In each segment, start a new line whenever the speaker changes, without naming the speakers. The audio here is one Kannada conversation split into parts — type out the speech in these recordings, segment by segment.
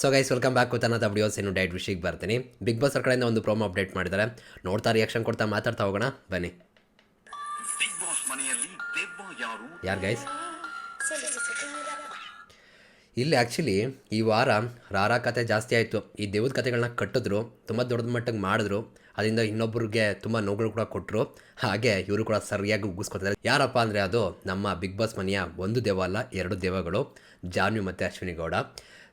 ಸೊ ಗೈಸ್ ವೆಲ್ಕಮ್ ಬ್ಯಾಕ್ ಅನ್ನದ ವಿಡಿಯೋಸ್ ಇನ್ನು ಡೈಟ್ ವಿಷಯಕ್ಕೆ ಬರ್ತೀನಿ. ಬಿಗ್ ಬಾಸ್ ಅವ್ರ ಕಡೆಯಿಂದ ಒಂದು ಪ್ರೋಮೋ ಅಪ್ಡೇಟ್ ಮಾಡಿದ್ದಾರೆ. ನೋಡ್ತಾ ರಿಯಾಕ್ಷನ್ ಕೊಡ್ತಾ ಮಾತಾಡ್ತಾ ಹೋಗೋಣ. ಬನ್ನಿ.
ಬಿಗ್ ಬಾಸ್ ಮನೆಯಲ್ಲಿ ದೆವ್ವ ಯಾರು?
ಯಾರು ಗೈಸ್ ಇಲ್ಲಿ ಆ್ಯಕ್ಚುಲಿ ಈ ವಾರ ರಾರಾ ಕತೆ ಜಾಸ್ತಿ ಆಯಿತು. ಈ ದೇವದ ಕತೆಗಳನ್ನ ಕಟ್ಟಿದ್ರು, ತುಂಬ ದೊಡ್ಡ ಮಟ್ಟಿಗೆ ಮಾಡಿದ್ರು. ಅದರಿಂದ ಇನ್ನೊಬ್ಬರಿಗೆ ತುಂಬ ನೋವುಗಳು ಕೂಡ ಕೊಟ್ಟರು ಹಾಗೆ ಇವರು ಕೂಡ ಸರಿಯಾಗಿ ಉಗಿಸ್ಕೊತಾರೆ ಯಾರಪ್ಪ ಅಂದರೆ ಅದು ನಮ್ಮ ಬಿಗ್ ಬಾಸ್ ಮನೆಯ ಒಂದು ದೇವ ಅಲ್ಲ, ಎರಡು ದೇವಗಳು ಜಾನ್ವಿ ಮತ್ತು ಅಶ್ವಿನಿ ಗೌಡ.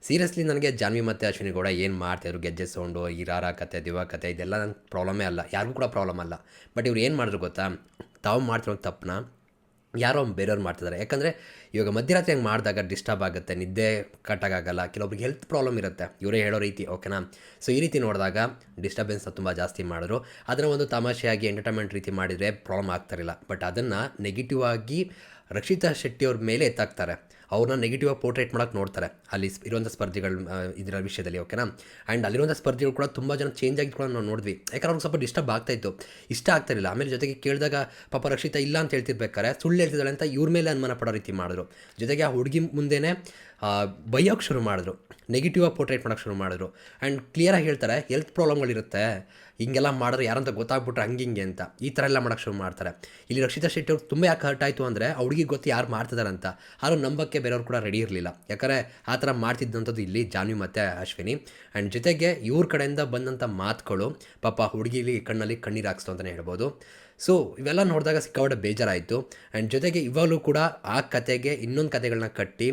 ಸೀರಿಯಸ್ಲಿ ನನಗೆ ಜಾನ್ವಿ ಮತ್ತು ಅಶ್ವಿನಿ ಗೌಡ ಏನು ಮಾಡ್ತಾಯಿದ್ರು ಗೆಜ್ಜೆ ಸೌಂಡು, ಈ ರಾರ ಕತೆ ದಿವ ಕತೆ, ಇದೆಲ್ಲ ನಂಗೆ ಪ್ರಾಬ್ಲಮೇ ಅಲ್ಲ. ಯಾರಿಗೂ ಕೂಡ ಪ್ರಾಬ್ಲಮ್ ಅಲ್ಲ. ಬಟ್ ಇವ್ರು ಏನು ಮಾಡಿದ್ರು ಗೊತ್ತಾ? ತಾವು ಮಾಡ್ತಿರೋ ತಪ್ಪನ್ನ ಯಾರೋ ಬೇರೆಯವ್ರು ಮಾಡ್ತಿದ್ದಾರೆ. ಯಾಕಂದರೆ ಇವಾಗ ಮಧ್ಯರಾತ್ರಿ ಹಂಗೆ ಮಾಡಿದಾಗ ಡಿಸ್ಟರ್ಬ್ ಆಗುತ್ತೆ, ನಿದ್ದೆ ಕಟ್ಟಾಗಲ್ಲ ಕೆಲವೊಬ್ರಿಗೆ ಹೆಲ್ತ್ ಪ್ರಾಬ್ಲಮ್ ಇರುತ್ತೆ. ಇವರೇ ಹೇಳೋ ರೀತಿ ಓಕೆನಾ ಸೊ ಈ ರೀತಿ ನೋಡಿದಾಗ ಡಿಸ್ಟರ್ಬೆನ್ಸ್ ತುಂಬ ಜಾಸ್ತಿ ಮಾಡಿದ್ರು. ಅದನ್ನು ಒಂದು ತಮಾಷೆಯಾಗಿ ಎಂಟರ್ಟೈನ್ಮೆಂಟ್ ರೀತಿ ಮಾಡಿದರೆ ಪ್ರಾಬ್ಲಮ್ ಆಗ್ತಾರಿಲ್ಲ ಬಟ್ ಅದನ್ನು ನೆಗೆಟಿವ್ ಆಗಿ ರಕ್ಷಿತಾ ಶೆಟ್ಟಿಯವ್ರ ಮೇಲೆ ಎತ್ತಾಕ್ತಾರೆ. ಅವ್ರನ್ನ ನೆಗೆಟಿವ್ ಆಗಿ ಪೋರ್ಟ್ರೇಟ್ ಮಾಡೋಕೆ ನೋಡ್ತಾರೆ. ಅಲ್ಲಿ ಇರುವಂಥ ಸ್ಪರ್ಧಿಗಳ ಇದರ ವಿಷಯದಲ್ಲಿ ಓಕೆನಾ ಆ್ಯಂಡ್ ಅಲ್ಲಿರುವಂಥ ಸ್ಪರ್ಧಿಗಳು ಕೂಡ ತುಂಬ ಜನ ಚೇಂಜ್ ಆಗಿ ಕೂಡ ನಾವು ನೋಡಿದ್ವಿ. ಯಾಕಂದ್ರೆ ಅವ್ರಿಗೆ ಸ್ವಲ್ಪ ಡಿಸ್ಟರ್ಬ್ ಆಗ್ತಾಯಿತ್ತು ಇಷ್ಟ ಆಗ್ತಿರಲಿಲ್ಲ ಆಮೇಲೆ ಜೊತೆಗೆ ಕೇಳಿದಾಗ, ಪಾಪ ರಕ್ಷಿತಾ ಇಲ್ಲ ಅಂತ ಹೇಳ್ತಿರ್ಬೇಕಾರೆ, ಸುಳ್ಳು ಹೇಳ್ತಿದ್ದಾಳೆ ಅಂತ ಇವ್ರ ಮೇಲೆ ಅನುಮಾನ ಪಡೋ ರೀತಿ ಮಾಡಿದ್ರು. ಜೊತೆಗೆ ಆ ಹುಡುಗಿ ಮುಂದೆನೇ ಬೈಯೋಕ್ಕೆ ಶುರು ಮಾಡಿದ್ರು. ನೆಗೆಟಿವ್ ಆಗಿ ಪೋರ್ಟ್ರೇಟ್ ಮಾಡೋಕ್ಕೆ ಶುರು ಮಾಡಿದ್ರು. ಆ್ಯಂಡ್ ಕ್ಲಿಯರಾಗಿ ಹೇಳ್ತಾರೆ ಹೆಲ್ತ್ ಪ್ರಾಬ್ಲಮ್ಗಳಿರುತ್ತೆ ಹಿಂಗೆಲ್ಲ ಮಾಡಿದ್ರೆ ಯಾರಂತ ಗೊತ್ತಾಗ್ಬಿಟ್ರೆ ಹಂಗೆ ಹಿಂಗೆ ಅಂತ. ಈ ಥರ ಎಲ್ಲ ಮಾಡೋಕ್ಕೆ ಶುರು ಮಾಡ್ತಾರೆ. ಇಲ್ಲಿ ರಕ್ಷಿತಾ ಶೆಟ್ಟಿ ಅವ್ರು ತುಂಬ ಯಾಕೆ ಹರ್ಟ್ ಆಯಿತು ಅಂದರೆ ಅವ್ರಿಗೆ ಗೊತ್ತು ಯಾರು ಮಾಡ್ತಿದ್ದಾರೆ ಅಂತ. ಆದ್ರೂ ನಂಬಕ್ಕೆ ಬೇರೆಯವ್ರು ಕೂಡ ರೆಡಿ ಇರಲಿಲ್ಲ. ಯಾಕಂದರೆ ಆ ಥರ ಮಾಡ್ತಿದ್ದಂಥದ್ದು ಇಲ್ಲಿ ಜಾನ್ವಿ ಮತ್ತು ಅಶ್ವಿನಿ. ಆ್ಯಂಡ್ ಜೊತೆಗೆ ಇವ್ರ ಕಡೆಯಿಂದ ಬಂದಂಥ ಮಾತುಗಳು ಪಾಪ ಹುಡುಗಿಲಿ ಕಣ್ಣಲ್ಲಿ ಕಣ್ಣೀರು ಹಾಕ್ಸ್ತು ಅಂತಲೇ ಹೇಳ್ಬೋದು. ಸೊ ಇವೆಲ್ಲ ನೋಡಿದಾಗ ಸಿಕ್ಕಾಪಟ್ಟೆ ಬೇಜಾರಾಯಿತು. ಆ್ಯಂಡ್ ಜೊತೆಗೆ ಇವಾಗಲೂ ಕೂಡ ಆ ಕತೆಗೆ ಇನ್ನೊಂದು ಕತೆಗಳನ್ನ ಕಟ್ಟಿ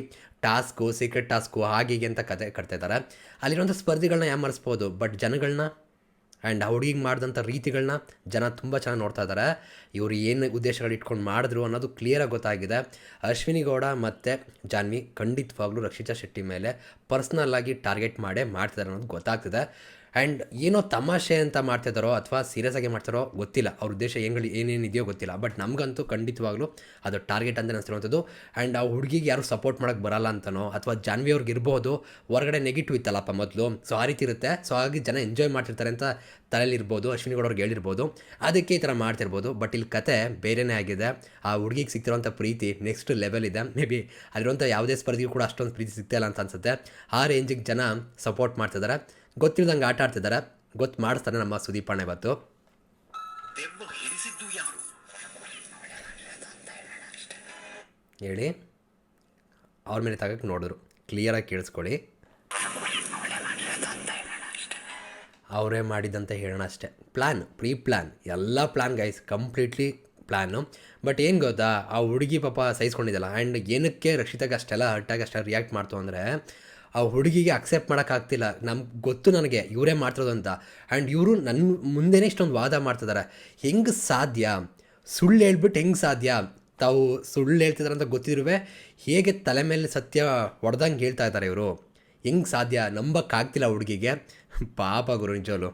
ಟಾಸ್ಕು ಸೀಕ್ರೆಟ್ ಟಾಸ್ಕು, ಹಾಗೆ ಹೀಗೆ ಅಂತ ಕತೆ ಕಟ್ತಾ ಇದ್ದಾರೆ. ಅಲ್ಲಿರುವಂಥ ಸ್ಪರ್ಧಿಗಳನ್ನ ಯಾಮರಿಸ್ಬೋದು ಬಟ್ ಜನಗಳನ್ನ ಆ್ಯಂಡ್ ಆ ಹುಡುಗಿಗೆ ಮಾಡಿದಂಥ ರೀತಿಗಳನ್ನ ಜನ ತುಂಬ ಚೆನ್ನಾಗಿ ನೋಡ್ತಾ ಇದ್ದಾರೆ. ಇವರು ಏನು ಉದ್ದೇಶಗಳು ಇಟ್ಕೊಂಡು ಮಾಡಿದ್ರು ಅನ್ನೋದು ಕ್ಲಿಯರಾಗಿ ಗೊತ್ತಾಗಿದೆ. ಅಶ್ವಿನಿ ಗೌಡ ಮತ್ತು ಜಾನ್ವಿ ಖಂಡಿತವಾಗ್ಲೂ ರಕ್ಷಿತಾ ಶೆಟ್ಟಿ ಮೇಲೆ ಪರ್ಸ್ನಲ್ಲಾಗಿ ಟಾರ್ಗೆಟ್ ಮಾಡೇ ಮಾಡ್ತಿದ್ದಾರೆ ಅನ್ನೋದು ಗೊತ್ತಾಗ್ತಿದೆ. ಆ್ಯಂಡ್ ಏನೋ ತಮಾಷೆ ಅಂತ ಮಾಡ್ತಿದ್ದಾರೋ ಅಥವಾ ಸೀರಿಯಸ್ ಆಗಿ ಮಾಡ್ತಾರೋ ಗೊತ್ತಿಲ್ಲ. ಅವ್ರ ಉದ್ದೇಶ ಹೆಂಗಳು ಏನೇನಿದೆಯೋ ಗೊತ್ತಿಲ್ಲ. ಬಟ್ ನಮಗಂತೂ ಖಂಡಿತವಾಗ್ಲೂ ಅದು ಟಾರ್ಗೆಟ್ ಅಂತ ಅನಿಸ್ತಿರುವಂಥದ್ದು. ಆ್ಯಂಡ್ ಆ ಹುಡುಗಿಗೆ ಯಾರು ಸಪೋರ್ಟ್ ಮಾಡೋಕ್ಕೆ ಬರಲ್ಲ ಅಂತನೋ ಅಥವಾ ಜಾನ್ವಿ ಅವ್ರಿಗೆ ಇರ್ಬೋದು, ಹೊರಗಡೆ ನೆಗೆಟಿವ್ ಇತ್ತಲ್ಲಪ್ಪ ಮೊದಲು. ಸೊ ಆ ರೀತಿ ಇರುತ್ತೆ. ಸೊ ಹಾಗಾಗಿ ಜನ ಎಂಜಾಯ್ ಮಾಡ್ತಿರ್ತಾರೆ ಅಂತ ತಲೆಯಲ್ಲಿ ಇರ್ಬೋದು ಅಶ್ವಿನಿ ಗೌಡ ಅವ್ರಿಗೆ ಹೇಳಿರ್ಬೋದು ಅದಕ್ಕೆ ಈ ಥರ ಮಾಡ್ತಿರ್ಬೋದು ಬಟ್ ಇಲ್ಲಿ ಕತೆ ಬೇರೆನೇ ಆಗಿದೆ. ಆ ಹುಡುಗಿಗೆ ಸಿಗ್ತಿರೋಂಥ ಪ್ರೀತಿ ನೆಕ್ಸ್ಟ್ ಲೆವೆಲ್ ಇದೆ. ಮೇ ಬಿ ಅಲ್ಲಿರುವಂಥ ಯಾವುದೇ ಸ್ಪರ್ಧೆಗೂ ಕೂಡ ಅಷ್ಟೊಂದು ಪ್ರೀತಿ ಸಿಗ್ತಾಯಿಲ್ಲ ಅಂತ ಅನ್ಸುತ್ತೆ. ಆ ರೇಂಜಿಗೆ ಜನ ಸಪೋರ್ಟ್ ಮಾಡ್ತಿದ್ದಾರೆ ಗೊತ್ತಿಲ್ಲದಂಗೆ ಆಟ ಆಡ್ತಿದ್ದಾರೆ ಗೊತ್ತು ಮಾಡಿಸ್ತಾನೆ ನಮ್ಮ ಸುದೀಪ ಅಣ್ಣ ಇವತ್ತು. ಹೇಳಿ. ಅವ್ರ ಮೇಲೆ ತಗೋಕ್ಕೆ ನೋಡಿದ್ರು. ಕ್ಲಿಯರಾಗಿ ಕೇಳಿಸ್ಕೊಳ್ಳಿ. ಅವರೇ ಮಾಡಿದಂತ ಹೇಳೋಣ ಅಷ್ಟೇ. ಪ್ಲ್ಯಾನ್ ಪ್ರೀ ಪ್ಲ್ಯಾನ್ ಎಲ್ಲ plan guys completely plan but ಏನು ಗೊತ್ತಾ? ಆ ಹುಡುಗಿ ಪಾಪ ಸಹಿಸ್ಕೊಂಡಿದ್ದಲ್ಲ ಆ್ಯಂಡ್ ಏನಕ್ಕೆ ರಕ್ಷಿತಾಗೆ ಅಷ್ಟೆಲ್ಲ ಹರ್ಟಾಗಿ ಅಷ್ಟೆಲ್ಲ ರಿಯಾಕ್ಟ್ ಮಾಡ್ತು ಅಂದರೆ, ಆ ಹುಡುಗಿಗೆ ಅಕ್ಸೆಪ್ಟ್ ಮಾಡೋಕ್ಕಾಗ್ತಿಲ್ಲ ನಮ್ಗೆ ಗೊತ್ತು ನನಗೆ. ಇವರೇ ಮಾಡ್ತಿರೋದು ಅಂತ. ಆ್ಯಂಡ್ ಇವರು ನನ್ನ ಮುಂದೆನೇ ಇಷ್ಟೊಂದು ವಾದ ಮಾಡ್ತಿದ್ದಾರೆ ಹೆಂಗೆ ಸಾಧ್ಯ? ಸುಳ್ಳು ಹೇಳ್ಬಿಟ್ಟು ಹೆಂಗೆ ಸಾಧ್ಯ? ತಾವು ಸುಳ್ಳು ಹೇಳ್ತಿದ್ದಾರೆ ಅಂತ ಗೊತ್ತಿರುವೆ. ಹೇಗೆ ತಲೆ ಮೇಲೆ ಸತ್ಯ ಹೊಡೆದಂಗೆ ಹೇಳ್ತಾ ಇದ್ದಾರೆ ಇವರು? ಹೆಂಗೆ ಸಾಧ್ಯ ನಂಬಕ್ಕಾಗ್ತಿಲ್ಲ ಹುಡುಗಿಗೆ? ಪಾಪ ಗುರು
ನಿಜಲು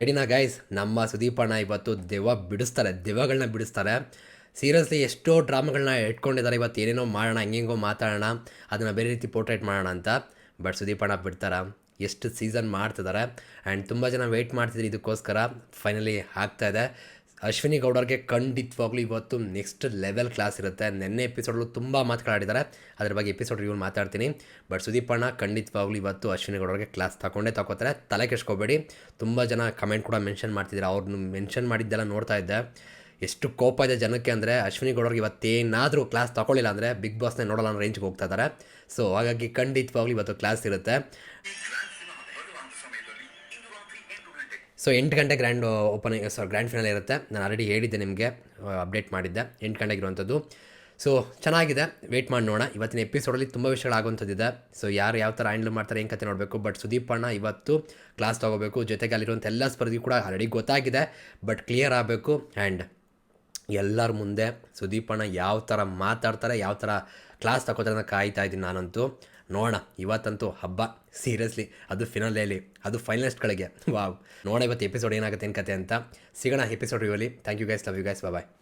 ಎಡಿನಾ
ರೆಡಿನಾ ಗೈಸ್ ನಮ್ಮ ಸುದೀಪಣ್ಣ ಇವತ್ತು ದೆವ್ವ ಬಿಡಿಸ್ತಾರೆ ದೆವ್ವಗಳನ್ನ ಬಿಡಿಸ್ತಾರೆ. ಸೀರಿಯಸ್ಲಿ ಎಷ್ಟೋ ಡ್ರಾಮಾಗಳನ್ನ ಇಟ್ಕೊಂಡಿದ್ದಾರೆ ಇವತ್ತು ಏನೇನೋ ಮಾಡೋಣ ಹೆಂಗೆಂಗೋ ಮಾತಾಡೋಣ ಅದನ್ನು ಬೇರೆ ರೀತಿ ಪೋರ್ಟ್ರೇಟ್ ಮಾಡೋಣ ಅಂತ. ಬಟ್ ಸುದೀಪಣ್ಣ ಬಿಡ್ತಾರ ಎಷ್ಟು ಸೀಸನ್ ಮಾಡ್ತಿದ್ದಾರೆ ಆ್ಯಂಡ್ ತುಂಬ ಜನ ವೆಯ್ಟ್ ಮಾಡ್ತಿದ್ರು ಇದಕ್ಕೋಸ್ಕರ ಫೈನಲಿ ಆಗ್ತಾಯಿದೆ ಅಶ್ವಿನಿ ಗೌಡರ್ಗೆ ಖಂಡಿತವಾಗ್ಲೂ ಇವತ್ತು ನೆಕ್ಸ್ಟ್ ಲೆವೆಲ್ ಕ್ಲಾಸ್ ಇರುತ್ತೆ. ನೆನ್ನೆ ಎಪಿಸೋಡ್ಲು ತುಂಬ ಮಾತುಗಳಾಡಿದ್ದಾರೆ. ಅದ್ರ ಬಗ್ಗೆ ಎಪಿಸೋಡ್ ರಿವ್ಯೂ ಮಾತಾಡ್ತೀನಿ. ಬಟ್ ಸುದೀಪಣ್ಣ ಖಂಡಿತವಾಗ್ಲೂ ಇವತ್ತು ಅಶ್ವಿನಿ ಗೌಡರ್ಗೆ ಕ್ಲಾಸ್ ತಗೊಂಡೇ ತಗೋತಾರೆ. ತಲೆ ಕೆಡ್ಸ್ಕೋಬೇಡಿ. ತುಂಬ ಜನ ಕಮೆಂಟ್ ಕೂಡ ಮೆನ್ಷನ್ ಮಾಡ್ತಿದ್ದಾರೆ. ಅವ್ರನ್ನ ಮೆನ್ಷನ್ ಮಾಡಿದ್ದೆಲ್ಲ ನೋಡ್ತಾ ಇದ್ದೆ. ಎಷ್ಟು ಕೋಪ ಇದೆ ಜನಕ್ಕೆ ಅಂದರೆ ಅಶ್ವಿನಿ ಗೌಡರ್ಗೆ ಇವತ್ತೇನಾದರೂ ಕ್ಲಾಸ್ ತಗೊಳ್ಳಿಲ್ಲ ಅಂದರೆ ಬಿಗ್ ಬಾಸ್ನೇ ನೋಡಲ್ಲ ಅನ್ನೋ ರೇಂಜ್ಗೆ ಹೋಗ್ತಾ ಇದ್ದಾರೆ. ಸೊ ಹಾಗಾಗಿ ಖಂಡಿತವಾಗ್ಲೂ ಇವತ್ತು ಕ್ಲಾಸ್ ಇರುತ್ತೆ. ಸೊ ಎಂಟು ಗಂಟೆ grand opening sorry grand finale ಇರುತ್ತೆ. ನಾನು ಆಲ್ರೆಡಿ ಹೇಳಿದ್ದೆ ನಿಮಗೆ ಅಪ್ಡೇಟ್ ಮಾಡಿದ್ದೆ. ಎಂಟು ಗಂಟೆಗೆ ಇರುವಂಥದ್ದು ಸೊ ಚೆನ್ನಾಗಿದೆ. ವೆಯ್ಟ್ ಮಾಡಿ ನೋಡೋಣ. ಇವತ್ತಿನ ಎಪಿಸೋಡಲ್ಲಿ ತುಂಬ ವಿಷಯಗಳಾಗುವಂಥದ್ದಿದೆ ಸೊ ಯಾರು ಯಾವ ಥರ ಹ್ಯಾಂಡಲ್ ಮಾಡ್ತಾರೆ, ಏನು ಕತೆ ನೋಡಬೇಕು? ಬಟ್ ಸುದೀಪ್ ಅಣ್ಣ ಇವತ್ತು ಕ್ಲಾಸ್ ತೊಗೋಬೇಕು. ಜೊತೆಗೆ ಅಲ್ಲಿರುವಂಥ ಎಲ್ಲ ಸ್ಪರ್ಧಿ ಕೂಡ ಆಲ್ರೆಡಿ ಗೊತ್ತಾಗಿದೆ. ಬಟ್ ಕ್ಲಿಯರ್ ಆಗಬೇಕು. ಆ್ಯಂಡ್ ಎಲ್ಲರ ಮುಂದೆ ಸುದೀಪ್ ಅಣ್ಣ ಯಾವ ಥರ ಮಾತಾಡ್ತಾರೆ, ಯಾವ ಥರ ಕ್ಲಾಸ್ ತಗೋತಾರೆ ಅಂತ ಕಾಯ್ತಾ ಇದ್ದೀನಿ ನಾನಂತೂ. ನೋಡೋಣ, ಇವತ್ತಂತೂ ಹಬ್ಬ. ಸೀರಿಯಸ್ಲಿ ಅದು ಫಿನಾಲೆಯಲ್ಲಿ ಅದು ಫೈನಲಿಸ್ಟ್ಗಳಿಗೆ ವಾವ್ ನೋಡೋಣ ಇವತ್ತು ಎಪಿಸೋಡ್ ಏನಾಗುತ್ತೆ ಏನು ಕತೆ ಅಂತ. ಸಿಗೋಣ episode ರಿವ್ಯೂಲಿ thank you guys love you guys bye